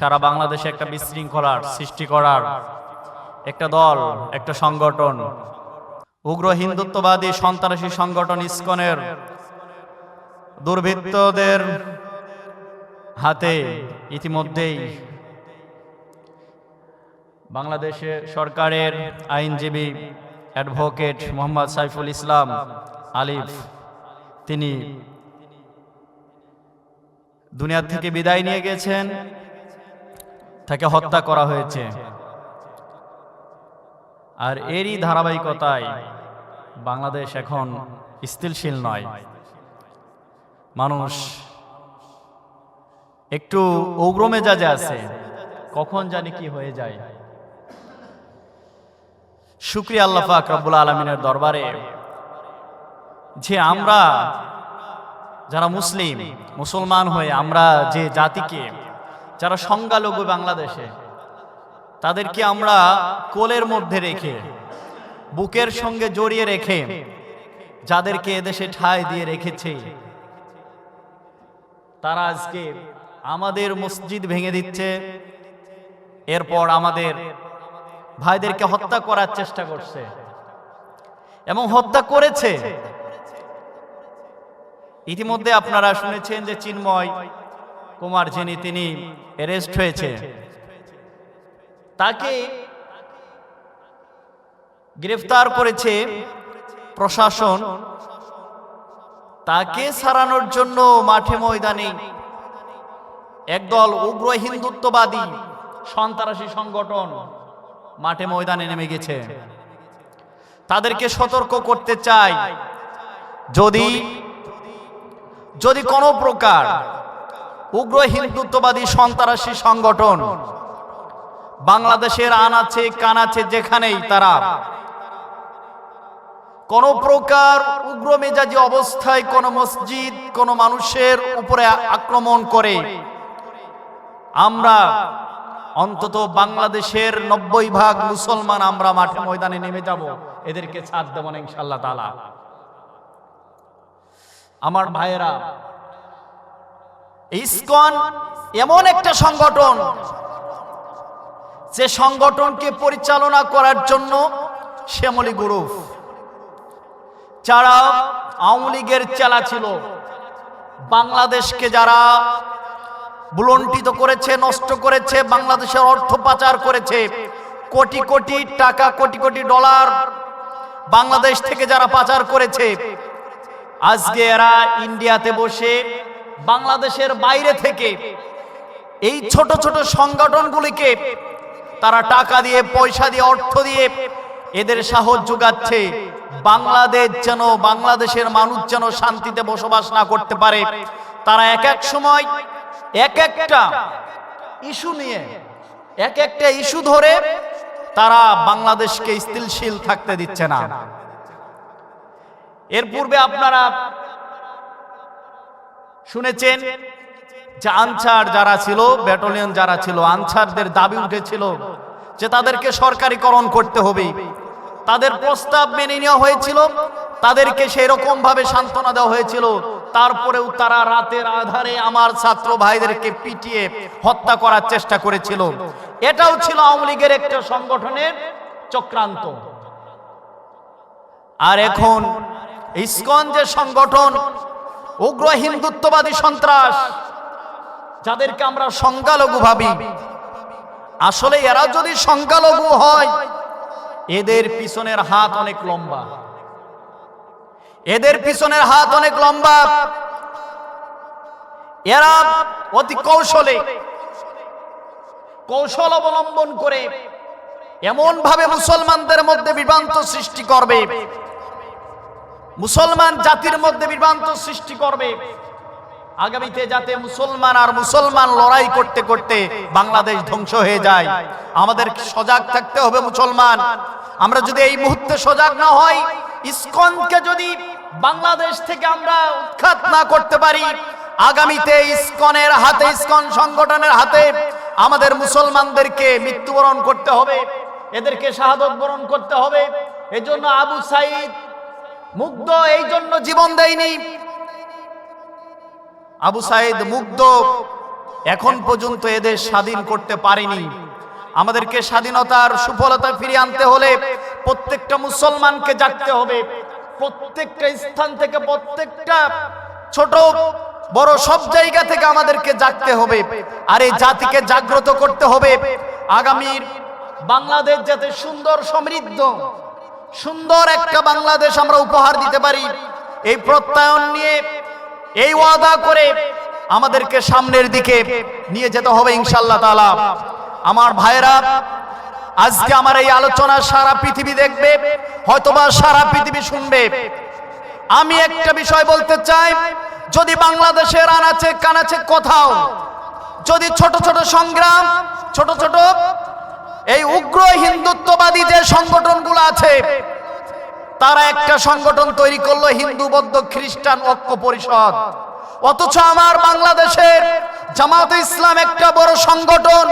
সারা বাংলাদেশে একটা বিশৃঙ্খলার সৃষ্টি করার একটা দল, একটা সংগঠন। উগ্র হিন্দুত্ববাদী সন্ত্রাসী সংগঠন ইস্কনের দুর্বৃত্তদের হাতে ইতিমধ্যেই বাংলাদেশে সরকারের আইনজীবী অ্যাডভোকেট মোহাম্মদ সাইফুল ইসলাম আলিফ, তিনি দুনিয়ার থেকে বিদায় নিয়ে গেছেন। তাকে হত্যা করা হয়েছে। আর এরই ধারাবাহিকতায় বাংলাদেশ এখন স্থিতিশীল নয়। মানুষ একটু উগ্র মেজাজে আছে, কখন জানি কি হয়ে যায়। শুক্রিয়া আল্লাহ পাক রব্বুল আলমিনের দরবারে যে আমরা যারা মুসলিম, মুসলমান হয়ে আমরা যে জাতিকে যারা সংখ্যালঘু বাংলাদেশে, তাদেরকে আমরা কোলের মধ্যে রেখে, বুকের সঙ্গে জড়িয়ে রেখে, যাদেরকে এদেশে ঠাঁই দিয়ে রেখেছে, তারা আজকে আমাদের মসজিদ ভেঙে দিচ্ছে। এরপর আমাদের ভাইদেরকে হত্যা করার চেষ্টা করছে। এবং হত্যা করেছে। ইতিমধ্যে আপনারা শুনেছেন যে চিন্ময় কুমার যিনি তিনি অ্যারেস্ট হয়েছে। তাকে গ্রেফতার করেছে প্রশাসন। তাকে সারানোর জন্য মাঠে ময়দানে একদল উগ্র হিন্দুত্ববাদী সন্ত্রাসী সংগঠন মাঠে ময়দানে নেমে গেছে। তাদেরকে সতর্ক করতে চাই। যদি যদি কোনো প্রকার উগ্র হিন্দুত্ববাদী সন্ত্রাসী সংগঠন। বাংলাদেশের আনাচে, কানাচে যেখানেই তারা কোন প্রকার উগ্র মেজাজি অবস্থায় কোন মসজিদ, কোন মানুষের উপরে আক্রমণ করে, আমরা অন্তত বাংলাদেশের নব্বই ভাগ মুসলমান আমরা মাঠে ময়দানে নেমে যাব, এদেরকে ছাড় দেব না ইনশাল্লাহ তালা আমার ভাইয়েরা ইসকন এমন একটা সংগঠন, যে সংগঠনকে পরিচালনা করার জন্য শ্যামলী গ্রুপ, যারা আওয়ামী লীগের চেলা ছিল। বাংলাদেশকে যারা বুলন্টিত করেছে, নষ্ট করেছে, বাংলাদেশের অর্থ পাচার করেছে, কোটি কোটি টাকা, কোটি কোটি ডলার বাংলাদেশ থেকে যারা পাচার করেছে, আজকে এরা ইন্ডিয়াতে বসে বাংলাদেশের বাইরে থেকে এই ছোট ছোট সংগঠনগুলিকে তারা টাকা দিয়ে, পয়সা দিয়ে, অর্থ দিয়ে এদের সাহস যোগাচ্ছে। বাংলাদেশ যেন বাংলাদেশের মানুষ যেন শান্তিতে বসবাস না করতে পারে। তারা এক এক সময় এক একটা ইস্যু নিয়ে, এক একটা ইস্যু ধরে তারা বাংলাদেশকে স্থিতিশীল থাকতে দিচ্ছে না। এর পূর্বে আপনারা শুনেছেন যে আনসার যারা ছিল, ব্যাটালিয়ন যারা ছিল, আনসারদের দাবি উঠেছিল যে তাদেরকে সরকারিকরণ করতে হবে। তাদের প্রস্তাব মেনে নেওয়া হয়েছিল, তাদেরকে সেই রকম ভাবে সান্ত্বনা দেওয়া হয়েছিল। তারপরেও তারা রাতের আধারে আমার ছাত্র ভাইদেরকে পিটিয়ে হত্যা করার চেষ্টা করেছিল। এটাও ছিল আওয়ামী লীগের একটা সংগঠনের চক্রান্ত। আর এখন ইসকন যে সংগঠন উগ্র হিন্দুত্ববাদী সন্ত্রাস, যাদেরকে আমরা সংখ্যালঘু ভাবি। আসলে এরা যদি সংখ্যালঘু হয়, এদের পিছনের হাত অনেক লম্বা। এদের পিছনের হাত অনেক লম্বা। এরা অতি কৌশলে, কৌশল অবলম্বন করে এমন ভাবে মুসলমানদের মধ্যে বিভ্রান্ত সৃষ্টি করবে। মুসলমান জাতির মধ্যে বিভ্রান্ত সৃষ্টি করবে। আগামীতে যাতে মুসলমান আর মুসলমান লড়াই করতে করতে বাংলাদেশ ধ্বংস হয়ে যায়। আমাদের সজাগ থাকতে হবে মুসলমান। আমরা যদি এই মুহূর্তে সজাগ না হই, ইসকনকে যদি বাংলাদেশ থেকে আমরা উৎখাত না করতে পারি, আগামীতে ইসকনের হাতে, ইসকন সংগঠনের হাতে আমাদের মুসলমানদেরকে মৃত্যুবরণ করতে হবে। এদেরকে শাহাদত বরণ করতে হবে। এজন্য আবু সাইদ মুগ্ধ এই জন্য জীবন দেয়নি। আবু সাইদ মুগ্ধ এখন পর্যন্ত এদের স্বাধীন করতে পারেনি। আমাদেরকে স্বাধীনতার সুফলতা ফিরিয়ে আনতে হলে প্রত্যেকটা মুসলমানকে জাগতে হবে। প্রত্যেকটা স্থান থেকে প্রত্যেকটা ছোট, বড় সব জায়গা থেকে আমাদেরকে জাগতে হবে। আর এই জাতিকে জাগ্রত করতে হবে। আগামীর বাংলাদেশ যাতে সুন্দর সমৃদ্ধ সুন্দর একটা বাংলাদেশ আমরা উপহার দিতে পারি। এই প্রত্যয়ন নিয়ে, এই ওয়াদা করে আমাদেরকে সামনের দিকে নিয়ে যেতে হবে ইনশাল্লাহ তাআলা। আমার ভাইরা আজকে আমার এই আলোচনা সারা পৃথিবী দেখবে, হয়তোবা সারা পৃথিবী শুনবে। আমি একটা বিষয় বলতে চাই, যদি বাংলাদেশের আনাচে কানাচে কোথাও, যদি ছোট ছোট সংগ্রাম, ছোট ছোট এই উগ্র হিন্দুত্ববাদী যে সংগঠনগুলো আছে, তারা একটা সংগঠন তৈরি করল হিন্দু, বৌদ্ধ, খ্রিস্টান ঐক্য পরিষদ। অথচ আমার বাংলাদেশের জামাত ইসলাম একটা বড় সংগঠন।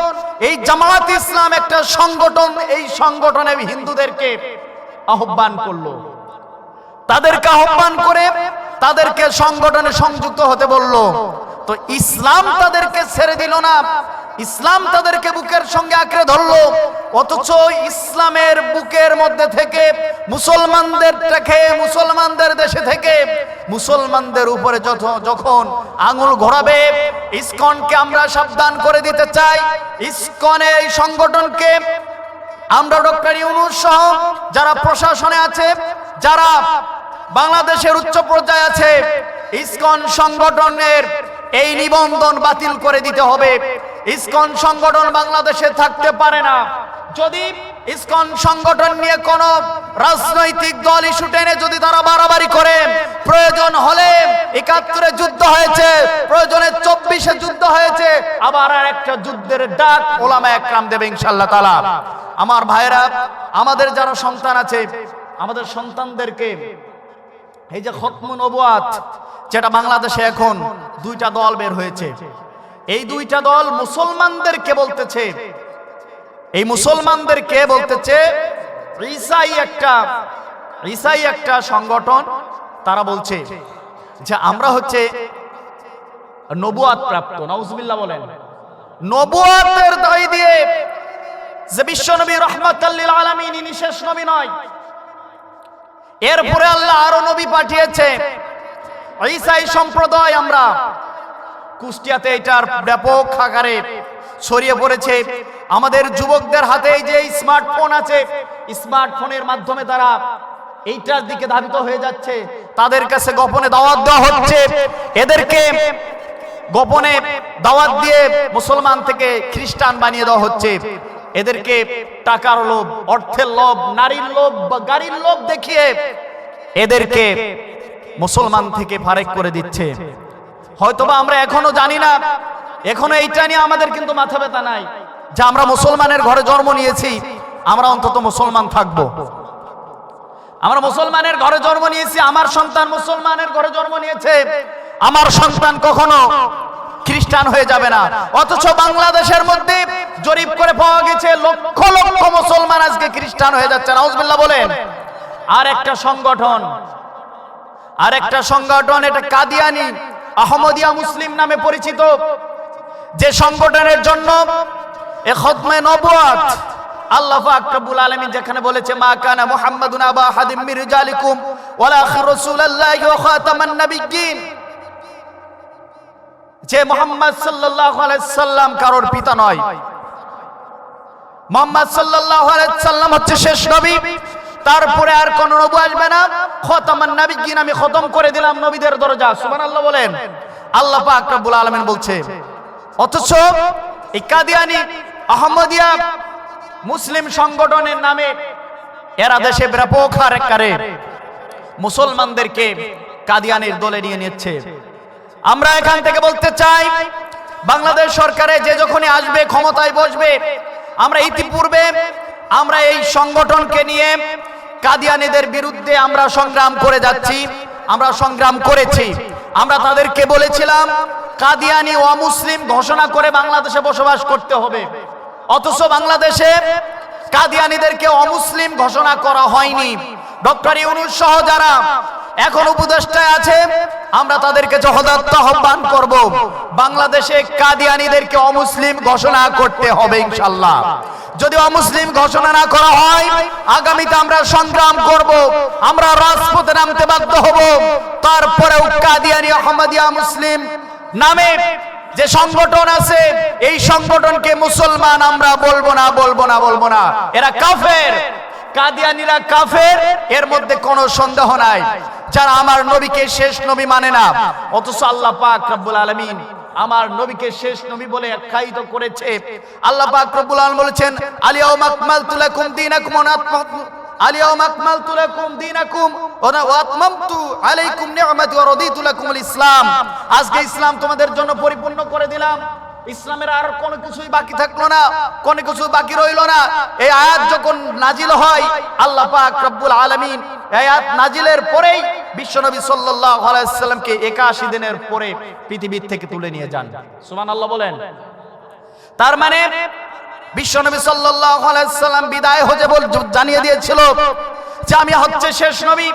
এই জামাত ইসলাম একটা সংগঠন, এই সংগঠনে হিন্দুদেরকে আহ্বান করল। তাদেরকে আহ্বান করে তাদেরকে সংগঠনে সংযুক্ত হতে বলল। তো ইসলাম তাদেরকে ছেড়ে দিল না। ইসলাম তাদেরকে বুকের সঙ্গে আঁকড়ে ধরলো। অথচ ইসলামের বুকের মধ্যে থেকে মুসলমানদের থেকে মুসলমানদের দেশে থেকে মুসলমানদের উপরে যখন আঙুল ঘোরাবে, ইসকনকে আমরা সাবধান করে দিতে চাই। ইসকনের এই সংগঠনকে আমরা ডক্টর ইউনুস সহ যারা প্রশাসনে আছে, যারা বাংলাদেশের উচ্চ পর্যায়ে আছে, ইসকন সংগঠনের এই নিবন্ধন বাতিল করে দিতে হবে। ইসকন সংগঠন বাংলাদেশে থাকতে পারে না। যদি ইসকন সংগঠন নিয়ে কোন রাজনৈতিক দল ইস্যু টেনে যদি তারা বাড়াবাড়ি করে, প্রয়োজন হলে একাত্তরে যুদ্ধ হয়েছে, প্রয়োজনে চব্বিশে যুদ্ধ হয়েছে, আবার আর একটা যুদ্ধের ডাক ওলামা একরাম দেবে ইনশাল্লাহ তালা আমার ভাইরা আমাদের যারা সন্তান আছে, আমাদের সন্তানদেরকে এই যে খতমু নবুয়াত, যেটা বাংলাদেশে এখন দুইটা দল বের হয়েছে। এই দুইটা দল মুসলমানদেরকে বলতেছে। এই মুসলমানদেরকে বলতেছে, ঈসাই একটা ঈসাই একটা সংগঠন, তারা বলছে যে আমরা হচ্ছে নবুয়াত প্রাপ্ত নাউজুবিল্লাহ বলেন। নবুয়াতের দায় দিয়ে যে বিশ্ব নবী রহমতাল্লিল আলমিন, ইনি শেষ নবী নয়। এরপরে আল্লাহ আরও নবী পাঠিয়েছে। ঈসাই সম্প্রদায় আমরা কুষ্টিয়াতে এটার ব্যাপক আকারে ছড়িয়ে পড়েছে। আমাদের যুবকদের হাতে যে স্মার্টফোন আছে, স্মার্টফোনের মাধ্যমে তারা এইটার দিকে ধাবিত হয়ে যাচ্ছে। তাদের কাছে গোপনে দাওয়াত দেওয়া হচ্ছে। এদেরকে গোপনে দাওয়াত দিয়ে মুসলমান থেকে খ্রিস্টান বানিয়ে দেওয়া হচ্ছে। এদেরকে টাকার লোভ, অর্থের লোভ, নারীর লোভ বা গাড়ির লোভ দেখিয়ে এদেরকে মুসলমান থেকে ফারেক করে দিচ্ছে। হয়তোবা আমরা এখনও জানি না। এখনও এইটা নিয়ে আমাদের কিন্তু মাথা ব্যথা নাই। যে আমরা মুসলমানের ঘরে জন্ম নিয়েছি, আমরা অন্তত মুসলমান থাকব। আমরা মুসলমানের ঘরে জন্ম নিয়েছি, আমার সন্তান মুসলমানের ঘরে জন্ম নিয়েছে। আমার সন্তান কখনো খ্রিস্টান হয়ে যাবে না। অথচ বাংলাদেশের মধ্যে জরিপ করে পাওয়া গেছে, লক্ষ লক্ষ মুসলমান আজকে খ্রিস্টান হয়ে যাচ্ছে। নাউজবিল্লাহ বলেন। আর একটা সংগঠন আর একটা সংগঠন, এটা কাদিয়ানি আহমদিয়া মুসলিম নামে পরিচিত। যে সংগঠনের জন্য এ খতমে নবুয়াত আল্লাহ পাক রব্বুল আলামিন যেখানে বলেছে, মা কানা মুহাম্মাদুন আবা হাদিম মির রিজালিকুম ওয়ালা রাসূলুল্লাহি ওয়া খাতামান নাবিয়্যিন। যে মুহাম্মদ সাল্লাল্লাহু আলাইহি সাল্লাম কারোর পিতা নয়। মোহাম্মদ সাল্লাল্লাহু আলাইহি সাল্লাম হচ্ছে শেষ নবী। তারপরে আর কোন নবী আসবে না। খতামান নাবিয়্যিন আমি খতম করে দিলাম নবীদের দরজা। সুবহানাল্লাহ বলেন। আল্লাহ পাক রব্বুল আলামিন বলছে, অথচ এই কাদিয়ানি, আহমদিয়া মুসলিম সংগঠনের নামে এরা দেশে ব্যাপক হারে কারে মুসলমানদেরকে কাদিয়ানির দলে নিয়ে নিচ্ছে। আমরা এখান থেকে বলতে চাই, বাংলাদেশ সরকারে যে যখনই আসবে, ক্ষমতায় বসবে, আমরা ইতিপূর্বে আমরা এই সংগঠনকে নিয়ে কাদিয়ানিদের বিরুদ্ধে আমরা সংগ্রাম করে যাচ্ছি, আমরা সংগ্রাম করেছি। আমরা তাদেরকে বলেছিলাম, কাদিয়ানি অমুসলিম ঘোষণা করে বাংলাদেশে বসবাস করতে হবে। অথচ বাংলাদেশে কাদিয়ানিদেরকে অমুসলিম ঘোষণা করা হয়নি। ডক্টর ইউনুস সহ যারা এখন উপদেষ্টায় আছে, আমরা তাদেরকে যথার্থ আহ্বান করব। বাংলাদেশে কাদিয়ানিদেরকে অমুসলিম ঘোষণা করতে হবে ইনশাল্লাহ যদি অমুসলিম ঘোষণা না করা হয়, আগামীতে আমরা সংগ্রাম করব, আমরা রাজপথে নামতে বাধ্য হব। তারপরেও কাদিয়ানি আহমদিয়া মুসলিম নামে যে সংগঠন আছে, এই সংগঠনকে মুসলমান আমরা বলব না বলব না বলব না। এরা কাফের। কাদিয়ানিরা কাফের, এর মধ্যে কোনো সন্দেহ নাই। যারা আমার নবীকে শেষ নবী মানে না, অথচ আল্লাহ পাক রব্বুল আলামিন আমার নবীকে শেষ নবী বলে আখ্যায়িত করেছে। আল্লাহ পাক রব্বুল আলামিন বলেছেন আলিয়াউম আকমালতু লাকুম দীনাকুম আলিয়াউম আকমালতু লাকুম দীনাকুম ওয়া আতমামতু আলাইকুম নি'মাতি ওয়া রাদিতু লাকুমুল ইসলাম। আজকে ইসলাম তোমাদের জন্য পরিপূর্ণ করে দিলাম। ইসলামের আর কোনো কিছুই বাকি থাকল না, কোনো কিছু বাকি রইল না। এই আয়াত যখন নাজিল হয়, আল্লাহ পাক রব্বুল আলামিন আয়াত নাজিলের পরেই বিশ্বনবী সাল্লাল্লাহু আলাইহি সাল্লামকে 81 দিনের পরে পৃথিবীর থেকে তুলে নিয়ে যান। সুবহানাল্লাহ বলেন। তার মানে বিশ্বনবী সাল্লাল্লাহু আলাইহি সাল্লাম বিদায় হতে বল জানিয়ে দিয়েছিল যে আমি হচ্ছে শেষ নবী,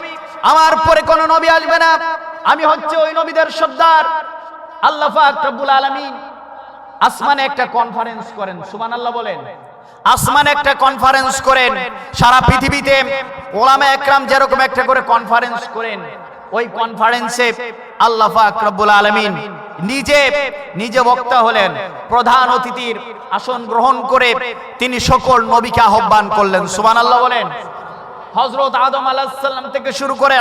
আমার পরে কোনো নবী আসবে না। আমি হচ্ছে ওই নবীদের সর্দার। আল্লাহ পাক রব্বুল আলামিন আসমানে একটা কনফারেন্স করেন। সুবহানাল্লাহ বলেন। আসমানে একটা কনফারেন্স করেন, সারা পৃথিবীতে ওলামা একরাম যেরকম একটা করে কনফারেন্স করেন, ওই কনফারেন্সে আল্লাহ আকরবুল আলমিন নিজে নিজে বক্তা হলেন, প্রধান অতিথির আসন গ্রহণ করে তিনি সকল নবীকে আহ্বান করলেন। সুমান আল্লাহ বলেন হজরত আদম আলাহিসাল্লাম থেকে শুরু করে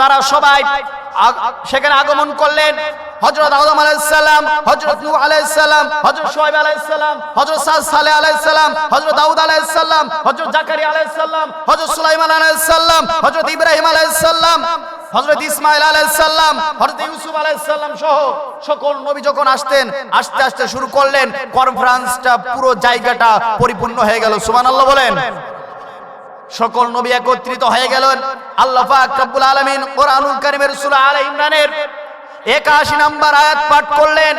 তারা সবাই সেখানে আগমন করলেন। হজরত আদম আলাইসাল্লাম হজরত নূহ আলাইসাল্লাম হজরত সোহেব আলাইসাল্লাম হজরত সালেহ আলাইসাল্লাম হজরত দাউদ আলাইসাল্লাম হজরত জাকারিয়া আলাইসাল্লাম হজরত সুলাইমান আলাইসাল্লাম হজরত ইব্রাহিম আলাইসাল্লাম হজরত ইসমাইল আলাইসাল্লাম হজরত ইউসুফ আলাইসাল্লাম সহ সকল নবী যখন আসতেন, আস্তে আস্তে শুরু করলেন কনফারেন্সটা পুরো জায়গাটা পরিপূর্ণ হয়ে গেল। সুবহানাল্লাহ বলেন। সকল নবী একত্রিত হয়ে গেলেন। আল্লাহ পাক রব্বুল আলামিন কোরআনুল কারীমের সূরা আলে ইমরানের 81 নম্বর আয়াত পাঠ করলেন,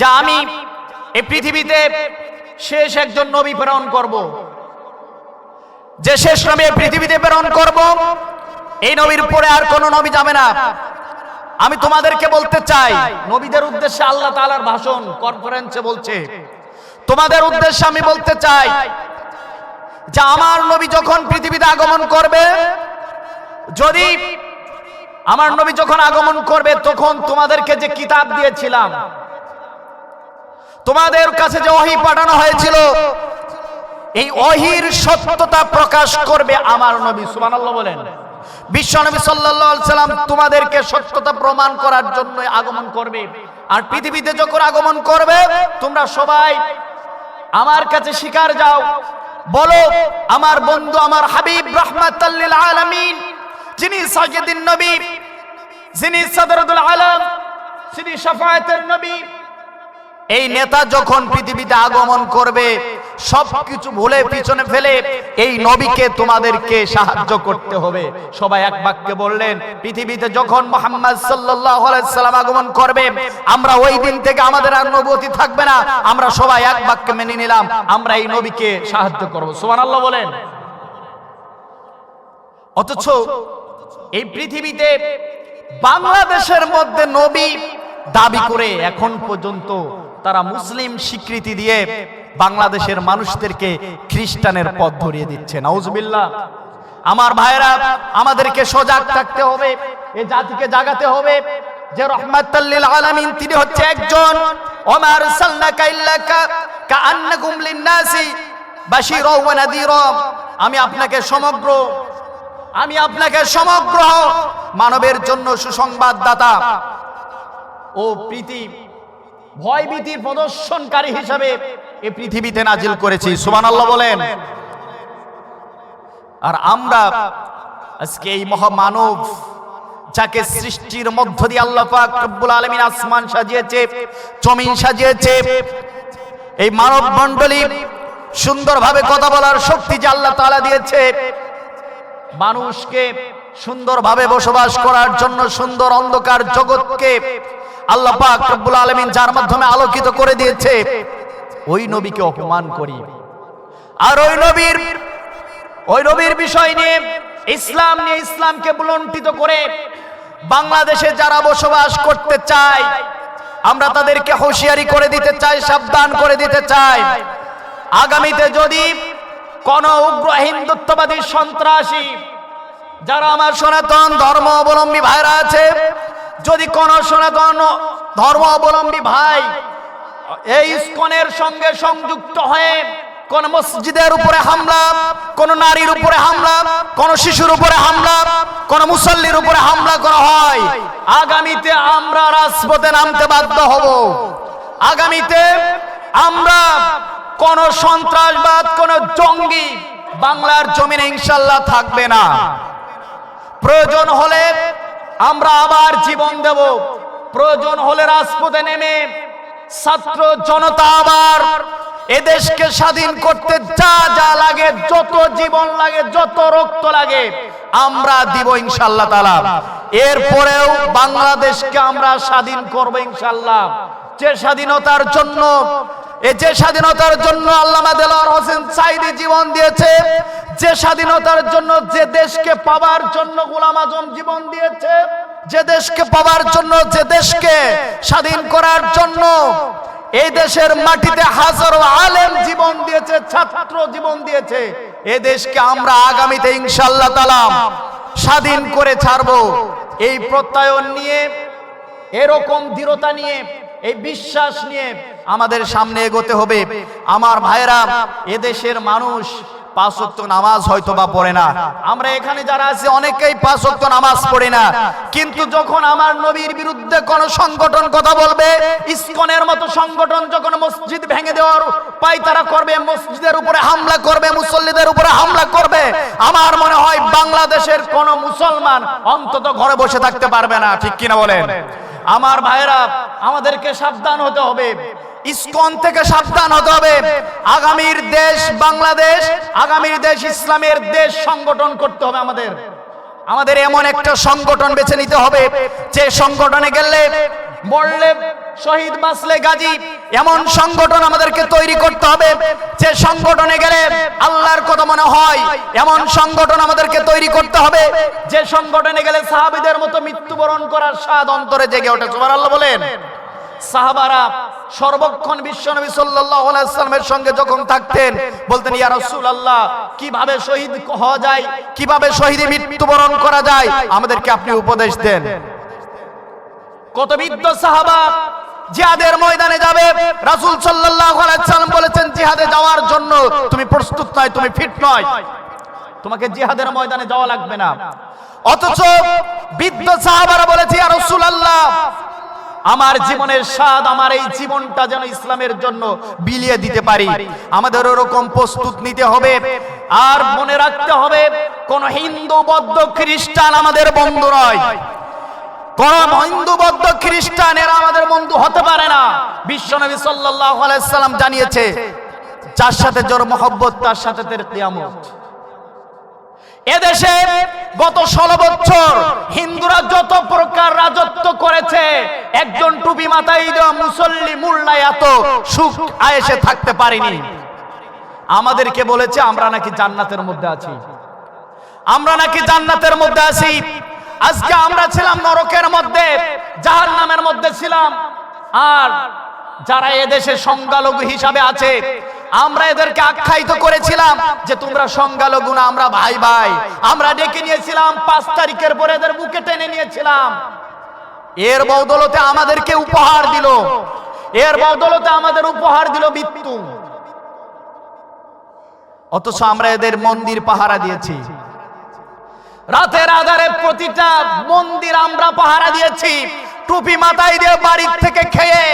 যা আমি এই পৃথিবীতে শেষ একজন নবী প্রেরণ করব। যে শেষ নবী পৃথিবীতে প্রেরণ করব, এই নবীর পরে আর কোনো নবী যাবে না। আমি তোমাদেরকে বলতে চাই, নবীদের উদ্দেশ্যে আল্লাহ তাআলার ভাষণ কনফারেন্সে বলছে। তোমাদের উদ্দেশ্যে আমি বলতে চাই যে আমার নবী যখন পৃথিবীতে আগমন করবে, যদি আমার নবী যখন আগমন করবে, তখন তোমাদেরকে যে কিতাব দিয়েছিলাম, তোমাদের কাছে যে ওহী পাঠানো হয়েছিল, এই ওহির সত্যতা প্রকাশ করবে আমার নবী। সুবহানাল্লাহ বলেন। বিশ্ব নবী সাল্লাম তোমাদেরকে সত্যতা প্রমাণ করার জন্য আগমন করবে। আর পৃথিবীতে যখন আগমন করবে, তোমরা সবাই আমার কাছে শিকার যাও। বলো, আমার বন্ধু, আমার হাবিব রহমাতাল্লিল আলামিন, যিনি সাজিদিন নবী, যিনি সদরুল আলম, যিনি শাফায়াতের নবী, এই নেতা যখন পৃথিবীতে আগমন করবে সবকিছু ভুলে, পিছনে ফেলে এই নবীকে তোমাদেরকে সাহায্য করতে হবে। সবাই এক বাক্যে বললেন, পৃথিবীতে যখন মোহাম্মদ আলাইহি সাল্লাম আগমন করবে, আমরা ওই দিন থেকে আমাদের আর নবুয়তি থাকবে না। আমরা সবাই এক বাক্যে মেনে নিলাম, আমরা এই নবীকে সাহায্য করব। সুবহানাল্লাহ বলেন। অথচ এই পৃথিবীতে বাংলাদেশের মধ্যে নবী দাবি করে এখন পর্যন্ত তারা মুসলিম স্বীকৃতি দিয়ে বাংলাদেশের মানুষদেরকে খ্রিস্টানের পথ ধরিয়ে দিচ্ছে। নাউজবিল্লাহ। আমার ভাইরা আমাদেরকে সজাগ থাকতে হবে, এ জাতিকে জাগাতে হবে যে রহমাতাল্লিল আলামিন তিনি হচ্ছে একজন। ওমার সাল্লাকা ইল্লাকা কাআন্নাকুম লিন্নাসি বাশীরা ওয়া নাযীরা আমি আপনাকে সমগ্র, আমি আপনাকে সমগ্র মানবের জন্য সুসংবাদদাতা। ও প্রীতি ভয়ভীতি প্রদর্শনকারী হিসাবে এই পৃথিবীতে নাজিল করেছি। সুবহানাল্লাহ বলেন। আর আমরা আজকে এই মহামানব যাকে সৃষ্টির মধ্য দিয়ে আল্লাহ পাক রব্বুল আলামিন আসমান সাজিয়েছে জমিন সাজিয়েছে এই মানব মণ্ডলী সুন্দরভাবে কথা বলার শক্তি যে আল্লাহ তাআলা দিয়েছে মানুষকে সুন্দরভাবে বসবাস করার জন্য সুন্দর অন্ধকার জগৎকে আল্লাহ পাক রব্বুল আলামিন যার মাধ্যমে আলোকিত করে দিয়েছে। ওই নবীকে অপমান করি। আর ওই নবীর ওই নবীর বিষয় নিয়ে, ইসলাম নিয়ে ইসলামকে বুলন্টিত করে বাংলাদেশে যারা বসবাস করতে চায়, আমরা তাদেরকে হুঁশিয়ারি করে দিতে চাই, সাবধান করে দিতে চাই। আগামীতে যদি কোন উগ্র হিন্দুত্ববাদী সন্ত্রাসী যারা আমার সনাতন ধর্ম অবলম্বী ভাইরা আছে, যদি কোন সনাতন ধর্ম অবলম্বী ভাই এই ইস্কনের সঙ্গে সংযুক্ত হয়ে কোন মসজিদের উপরে হামলা, কোন নারীর উপরে হামলা, কোন শিশুর উপরে হামলা, কোন মুসল্লির উপরে হামলা করা হয়, আগামীতে আমরা রাজপথে নামতে বাধ্য হব। আগামীতে আমরা কোন সন্ত্রাসবাদ, কোন জঙ্গি বাংলার জমিনে ইনশাল্লাহ থাকবে না। প্রয়োজন হলে আমরা আবার জীবন দেব। প্রয়োজন হলে রাজপথে নেমে ছাত্র জনতা আবার এদেশকে স্বাধীন করতে যা যা লাগে, যত জীবন লাগে, যত রক্ত লাগে, আমরা দিব ইনশাল্লাহ তালা এরপরেও বাংলাদেশকে আমরা স্বাধীন করব ইনশাল্লাহ যে স্বাধীনতার জন্য এ যে স্বাধীনতার জন্য আল্লামা দেলোয়ার হোসেন সাইদি জীবন দিয়েছে, যে স্বাধীনতার জন্য যে দেশকে পাওয়ার জন্য গোলাম আজম জীবন দিয়েছে, যে দেশকে পাওয়ার জন্য, যে দেশকে স্বাধীন করার জন্য এই দেশের মাটিতে হাজারো আলেম জীবন দিয়েছে, ছাত্র জীবন দিয়েছে। এ দেশকে আমরা আগামীতে ইনশাল্লাহ তালাম স্বাধীন করে ছাড়বো। এই প্রত্যয়ন নিয়ে, এরকম দৃঢ়তা নিয়ে এই বিশ্বাস নিয়ে আমাদের সামনে এগোতে হবে। আমার ভাইরা এদেশের মানুষ পাঁচ নামাজ হয়তো বা পড়ে না। আমরা এখানে যারা আছি, অনেকেই পাঁচ নামাজ পড়ে না। কিন্তু যখন আমার নবীর বিরুদ্ধে কোন সংগঠন কথা বলবে, ইসকনের মতো সংগঠন যখন মসজিদ ভেঙে দেওয়ার পাইতারা করবে, মসজিদের উপরে হামলা করবে, মুসল্লিদের উপরে হামলা করবে, আমার মনে হয় বাংলাদেশের কোন মুসলমান অন্তত ঘরে বসে থাকতে পারবে না। ঠিক কিনা বলেন? আমার ভাইরা আমাদেরকে সাবধান হতে হবে। ইস্কন থেকে সাবধান হতে হবে। আগামীর দেশ বাংলাদেশ, আগামীর দেশ ইসলামের দেশ সংগঠন করতে হবে আমাদের। আমাদের এমন একটা সংগঠন বেছে নিতে হবে, যে সংগঠনে গেলে মরলে শহীদ বাসলে গাজী, এমন সংগঠন আমাদেরকে তৈরি করতে হবে, যে সংগঠনে গেলে আল্লাহর কথা মনে হয়, এমন সংগঠন আমাদেরকে তৈরি করতে হবে, যে সংগঠনে গেলে সাহাবিদের মতো মৃত্যুবরণ করার স্বাদ অন্তরে জেগে ওঠে, সুবহানাল্লাহ বলেন। সাহাবারা সর্বক্ষণ বিশ্বনবী সাল্লাল্লাহু আলাইহি সাল্লামের সঙ্গে যখন থাকতেন, বলতেন, ইয়া কীভাবে শহীদ হওয়া যায়? কীভাবে শহীদে মৃত্যুবরণ করা যায়? আমাদেরকে আপনি উপদেশ দেন। কত বৃদ্ধ সাহাবা জিহাদের ময়দানে যাবে? রাসূল সাল্লাল্লাহু আলাইহি সাল্লাম বলেছেন, জিহাদে যাওয়ার জন্য তুমি প্রস্তুত নয়, তুমি ফিট নয়। তোমাকে জিহাদের ময়দানে যাওয়া লাগবে না। অথচ বৃদ্ধ সাহাবারা বলেছে, ইয়া রাসূলুল্লাহ, আমার জীবনের স্বাদ, আমার এই জীবনটা যেন ইসলামের জন্য বিলিয়ে দিতে পারি। আমাদের ওরকম প্রস্তুত নিতে হবে। আর মনে রাখতে হবে, কোন হিন্দু, বৌদ্ধ, খ্রিস্টান আমাদের বন্ধু নয়। কোন হিন্দু বৌদ্ধ খ্রিস্টান এরা আমাদের বন্ধু হতে পারে না। বিশ্বনবী সাল্লাল্লাহু আলাইহি সাল্লাম জানিয়েছে, যার সাথে জোর মহব্বত, তার সাথে এদেশে গত ষোলো বছর হিন্দুরা যত প্রকার রাজত্ব করেছে, একজন টুপি মাথায় দেওয়া মুসল্লি মুল্লায় এত সুখ আয়েসে থাকতে পারিনি। আমাদেরকে বলেছে, আমরা নাকি জান্নাতের মধ্যে আছি। আমরা নাকি জান্নাতের মধ্যে আছি। আজকে আমরা ছিলাম নরকের মধ্যে জাহার নামের মধ্যে ছিলাম। আর যারা এদেশে সংখ্যালঘু হিসাবে আছে, আমরা এদেরকে আখ্যায়িত করেছিলাম যে তোমরা সংখ্যালঘু না, আমরা ভাই ভাই আমরা ডেকে নিয়েছিলাম, পাঁচ তারিখের পরে এদের বুকে টেনে নিয়েছিলাম। এর বদলতে আমাদেরকে উপহার দিল। এর বদলতে আমাদের উপহার দিল মৃত্যু। অথচ আমরা এদের মন্দির পাহারা দিয়েছি। রাতের আধারে প্রতিটা মন্দির আমরা পাহারা দিয়েছি। টুপি মাথায় দিয়ে বাড়ির থেকে খেয়ে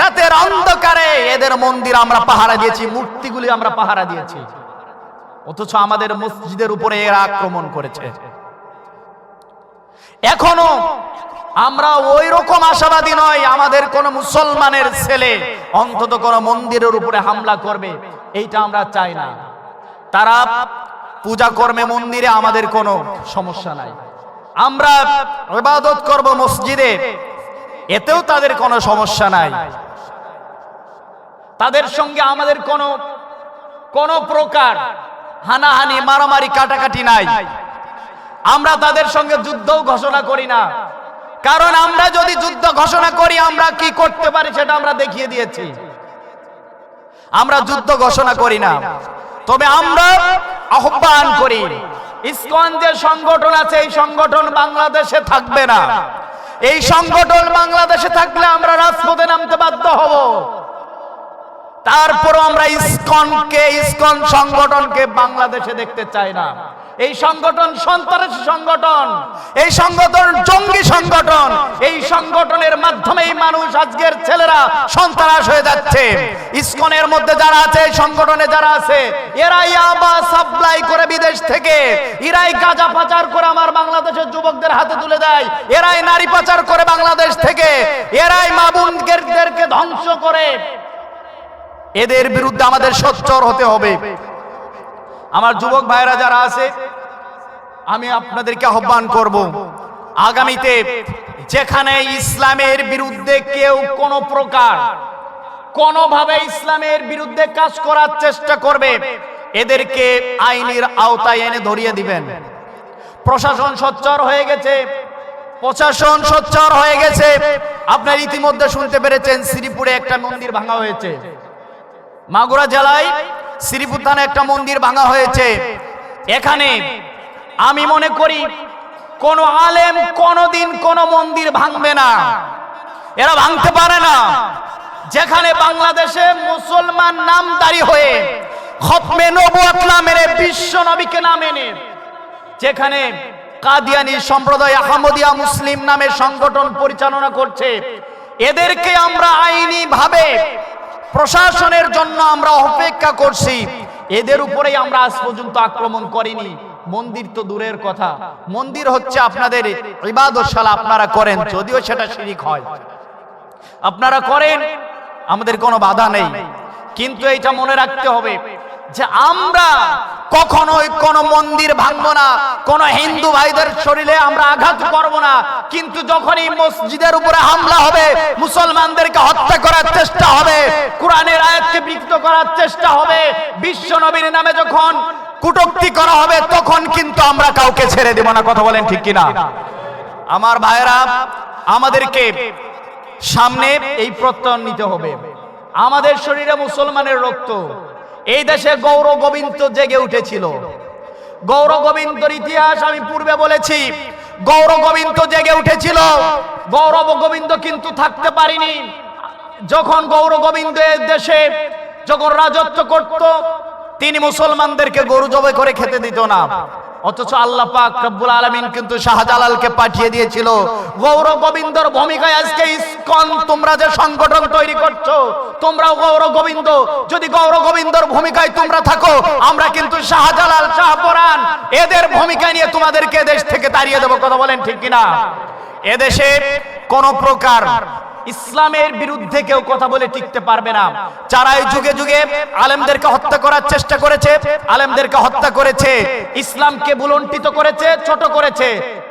রাতের অন্ধকারে এদের মন্দির আমরা পাহারা দিয়েছি, মূর্তিগুলি আমরা পাহারা দিয়েছি। অথচ আমাদের মসজিদের উপরে এরা আক্রমণ করেছে। এখনও আমরা ওই রকম আশাবাদী নয় আমাদের কোন মুসলমানের ছেলে অন্তত কোন মন্দিরের উপরে হামলা করবে, এইটা আমরা চাই না। তারা পূজা কর্মে মন্দিরে আমাদের কোনো সমস্যা নাই। আমরা ইবাদত করব মসজিদে, এতেও তাদের কোনো সমস্যা নাই। তাদের সঙ্গে আমাদের কোনো কোনো প্রকার হানাহানি, মারামারি, কাটাকাটি নাই। আমরা তাদের সঙ্গে যুদ্ধও ঘোষণা করি না। কারণ আমরা যদি যুদ্ধ ঘোষণা করি, আমরা কি করতে পারি সেটা আমরা দেখিয়ে দিয়েছি। আমরা যুদ্ধ ঘোষণা করি না। তবে আমরা আহ্বান করি ইসকন যে সংগঠন আছে, এই সংগঠন বাংলাদেশে থাকবে না। এই সংগঠন বাংলাদেশে থাকলে আমরা রাজপথে নামতে বাধ্য হব। তারপরও আমরা ইসকনকে, ইসকন সংগঠনকে বাংলাদেশে দেখতে চাই না। এই সংগঠন সন্ত্রাসী সংগঠন, এই সংগঠন জঙ্গি সংগঠন, এই সংগঠনের মাধ্যমেই মানুষ আজকের ছেলেরা সন্ত্রাস হয়ে যাচ্ছে। ইসকনের মধ্যে যারা আছে, এই সংগঠনে যারা আছে, এরাই আবার সাপ্লাই করে বিদেশ থেকে, এরাই গাঁজা পাচার করে আমার বাংলাদেশের যুবকদের হাতে তুলে দেয়, এরাই নারী পাচার করে বাংলাদেশ থেকে, এরাই মা বোনদেরকে ধ্বংস করে। এদের বিরুদ্ধে আমাদের সোচ্চর হতে হবে। আমার যুবক ভাইরা যারা আছে, আমি আপনাদেরকে আহ্বান করব, আগামীতে যেখানে ইসলামের বিরুদ্ধে কেউ কোনো প্রকার, কোনোভাবে ইসলামের বিরুদ্ধে কাজ করার চেষ্টা করবে, এদেরকে আইনের আওতায় এনে ধরিয়ে দিবেন। প্রশাসন সোচ্চার হয়ে গেছে, প্রশাসন সচ্চর হয়ে গেছে। আপনার ইতিমধ্যে শুনতে পেরেছেন শ্রীপুরে একটা মন্দির ভাঙা হয়েছে। মাগুরা জেলায় শ্রীপুর থানে একটা মন্দির ভাঙা হয়েছে। এখানে আমি মনে করি, কোন আলেম কোনদিন কোন মন্দির ভাঙবে না। এরা ভাঙতে পারে না। যেখানে বাংলাদেশে মুসলমান নামদারি হয়ে খতমে নবুয়াত না মেনে বিশ্ব নবীকে না মেনে যেখানে কাদিয়ানি সম্প্রদায় আহমদিয়া মুসলিম নামে সংগঠন পরিচালনা করছে, এদেরকে আমরা আইনি ভাবে প্রশাসনের জন্য আমরা অপেক্ষা করছি। এদের উপরেই আমরা আজ পর্যন্ত আক্রমণ করিনি। মন্দির তো দূরের কথা। মন্দির হচ্ছে আপনাদের ইবাদতশালা আপনারা করেন, যদিও সেটা শিরিক হয়। আপনারা করেন, আমাদের কোনো বাধা নেই। কিন্তু এটা মনে রাখতে হবে যে আমরা কখনোই কোন মন্দির ভাঙবো না, কোন হিন্দু ভাইদের শরীরে আমরা আঘাত করব না। কিন্তু যখনই মসজিদের উপরে হামলা হবে, মুসলমানদেরকে হত্যা করার চেষ্টা হবে, কোরআনের আয়াতকে বিকৃত করার চেষ্টা হবে, বিশ্ব নবীর নামে যখন কুটুক্তি করা হবে, তখন কিন্তু আমরা কাউকে ছেড়ে দেব না। কথা বলেন ঠিক কিনা? আমার ভাইরা আমাদেরকে সামনে এই প্রত্যয়ন নিতে হবে। আমাদের শরীরে মুসলমানের রক্ত এই দেশে গৌর গোবিন্দ জেগে উঠেছিল। গৌর গোবিন্দর ইতিহাস আমি পূর্বে বলেছি, গৌর গোবিন্দ জেগে উঠেছিল। গৌরব গোবিন্দ কিন্তু থাকতে পারিনি। যখন গৌর গোবিন্দ দেশে যখন রাজত্ব করত তিনি মুসলমানদেরকে গরু জবে করে খেতে দিত না। অথচ আল্লাহ পাক রব্বুল আলামিন কিন্তু শাহজালালকে পাঠিয়ে দিয়েছিল। গৌর গোবিন্দর ভূমিকায় আজকে ইসকন, তোমরা যে সংগঠন তৈরি করছ, তোমরাও গৌর গোবিন্দ। যদি গৌর গোবিন্দর ভূমিকায় তোমরা থাকো, আমরা কিন্তু শাহজালাল শাহপরান এদের ভূমিকা নিয়ে তোমাদেরকে দেশ থেকে তাড়িয়ে দেবো। কথা বলেন ঠিক কিনা? এদেশে কোন প্রকার ইসলামের বিরুদ্ধে কেউ কথা বলে টিকতে পারবে না। যারা এই যুগে যুগে আলেমদেরকে হত্যা করার চেষ্টা করেছে, আলেমদেরকে হত্যা করেছে, ইসলামকে বুলন্টিত করেছে, ছোট করেছে,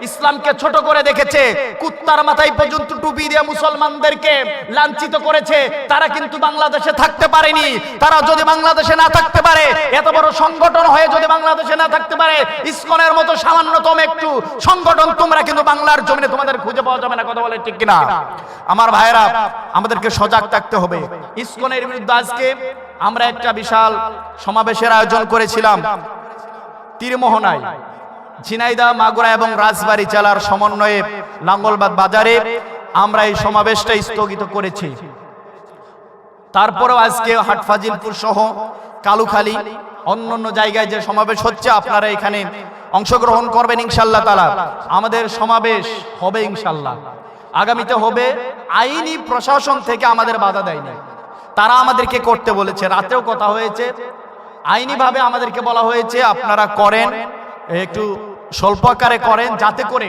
ইসলামকে ছোট করে দেখেছে, কুত্তার মাথায় পর্যন্ত টুপি দিয়ে মুসলমানদেরকে লাঞ্ছিত করেছে, তারা কিন্তু বাংলাদেশে থাকতে পারেনি। তারা যদি বাংলাদেশে না থাকতে পারে, এত বড় সংগঠন হয়ে যদি বাংলাদেশে না থাকতে পারে, ইসকনের মতো সামান্যতম একটু সংগঠন তোমরা কিন্তু বাংলার জমিনে তোমাদের খুঁজে পাওয়া যাবে না, কথা বলে ঠিক কিনা? আমার ভাইরা আমাদেরকে সজাগ থাকতে হবে। ইসকনের বিরুদ্ধে আজকে আমরা একটা বিশাল সমাবেশের আয়োজন করেছিলাম। তীরমোহনায়। ঝিনাইদা মাগুরা এবং রাজবাড়ী জেলার সমন্বয়ে লাঙ্গলবাদ বাজারে আমরা এই সমাবেশটা স্থগিত করেছি। তারপরেও আজকে হাটফাজিলপুর সহ কালুখালী অন্য অন্য জায়গায় যে সমাবেশ হচ্ছে, আপনারা এখানে অংশগ্রহণ করবেন ইনশাল্লাহ তালা আমাদের সমাবেশ হবে ইনশাল্লাহ আগামীতে হবে আইনি প্রশাসন থেকে আমাদের বাধা দেয়নি তারা আমাদেরকে করতে বলেছে। রাতেও কথা হয়েছে। আইনিভাবে আমাদেরকে বলা হয়েছে, আপনারা করেন, একটু স্বল্প আকারে করেন, যাতে করে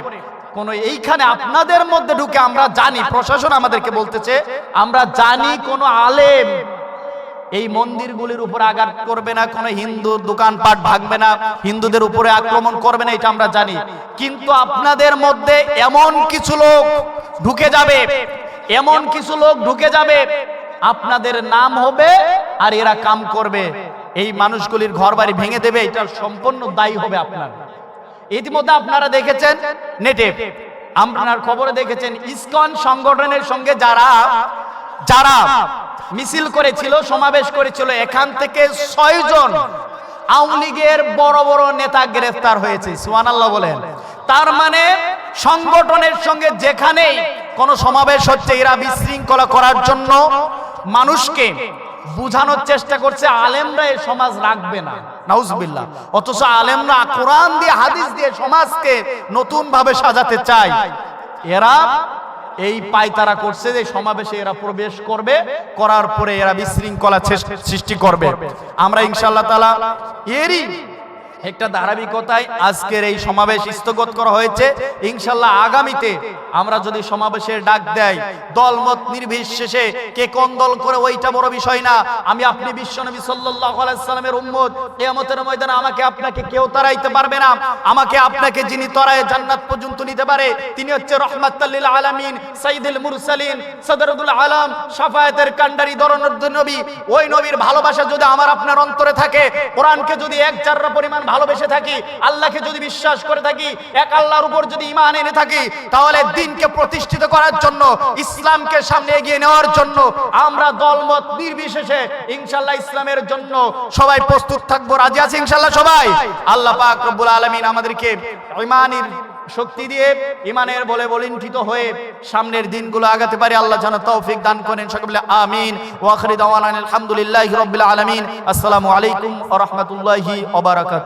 কোন এইখানে আপনাদের মধ্যে ঢুকে আমরা জানি, প্রশাসন আমাদেরকে বলতেছে, আমরা জানি কোনো আলেম এই মন্দিরগুলির উপর আঘাত করবে না, কোনো হিন্দুর দোকানপাট ভাঙবে না, হিন্দুদের উপরে আক্রমণ করবে না, এটা আমরা জানি। কিন্তু আপনাদের মধ্যে এমন কিছু লোক ঢুকে যাবে, এমন কিছু লোক ঢুকে যাবে, আপনাদের নাম হবে আর এরা কাম করবে। এই মানুষগুলির ঘর বাড়ি ভেঙে দেবে, এটা সম্পূর্ণ দায়ী হবে আপনার। ইতিমধ্যে আপনারা দেখেছেন নেটে আপনার খবরে দেখেছেন ইসকন সংগঠনের সঙ্গে যারা যারা মিছিল করেছিল, সমাবেশ করেছিল। এখান থেকে ছয় জন আওয়ামী লীগের বড় বড় নেতা গ্রেফতার হয়েছে সুয়ান আল্লাহ বলেন। তার মানে সংগঠনের সঙ্গে যেখানেই কোন সমাবেশ হচ্ছে, এরা বিশৃঙ্খলা করার জন্য মানুষকে বুঝানোর চেষ্টা করছে, আলেমরা এই সমাজ রাখবে না, নাউজবিল্লাহ। অথচ আলেমরা কোরআন দিয়ে, হাদিস দিয়ে সমাজকে নতুন ভাবে সাজাতে চায়। এরা এই পায়তারা করছে যে সমাবেশে এরা প্রবেশ করবে, করার পরে এরা বিশৃঙ্খলা সৃষ্টি- করবে। আমরা ইনশাল্লাহ তালা এরই একটা ধারাবাহিকতায় আজকের এই সমাবেশ স্থগত করা হয়েছে। ইনশাল্লাহ আগামীতে আমরা যদি সমাবেশের ডাক দেয় দলমত নির্বিশেষে কে কোন দল করে ওইটা বড় বিষয় না। আমি আপনি সাল্লাল্লাহু আলাইহি সাল্লামের উম্মত, কিয়ামতের ময়দানে আমাকে আপনাকে কেউ তাড়াইতে পারবে না। আমাকে আপনাকে যিনি তরায় জান্নাত পর্যন্ত নিতে পারে, তিনি হচ্ছে লিল আলামিন, সাইয়্যিদুল মুরসালিন, সদরুল আলম, শাফায়াতের কান্ডারি দরনুদ্দ নবী। ওই নবীর ভালোবাসা যদি আমার আপনার অন্তরে থাকে, কোরআনকে যদি এক চাররা পরিমাণ ভালোবেসে থাকি, আল্লাহকে যদি বিশ্বাস করে থাকি, এক আল্লাহর উপর যদি ঈমান এনে থাকি, তাহলে দিনকে প্রতিষ্ঠিত করার জন্য, ইসলামকে সামনে এগিয়ে নেওয়ার জন্য আমরা দলমত নির্বিশেষে ইনশাআল্লাহ ইসলামের জন্য সবাই প্রস্তুত থাকব। রাজি আছে ইনশাআল্লাহ সবাই? আল্লাহ পাক রব্বুল আলামিন আমাদেরকে ঈমানের শক্তি দিয়ে ইমানের বলে বলিণ্ঠিত হয়ে সামনের দিনগুলো আগাতে পারে। আল্লাহ যেন তৌফিক দান করেন। সকলে আমিন। ওয়া আখিরি দাওয়ানা আলহামদুলিল্লাহি রাব্বিল আলামিন। আসসালামু আলাইকুম ওয়া রাহমাতুল্লাহি ওয়া বারাকাতুহু।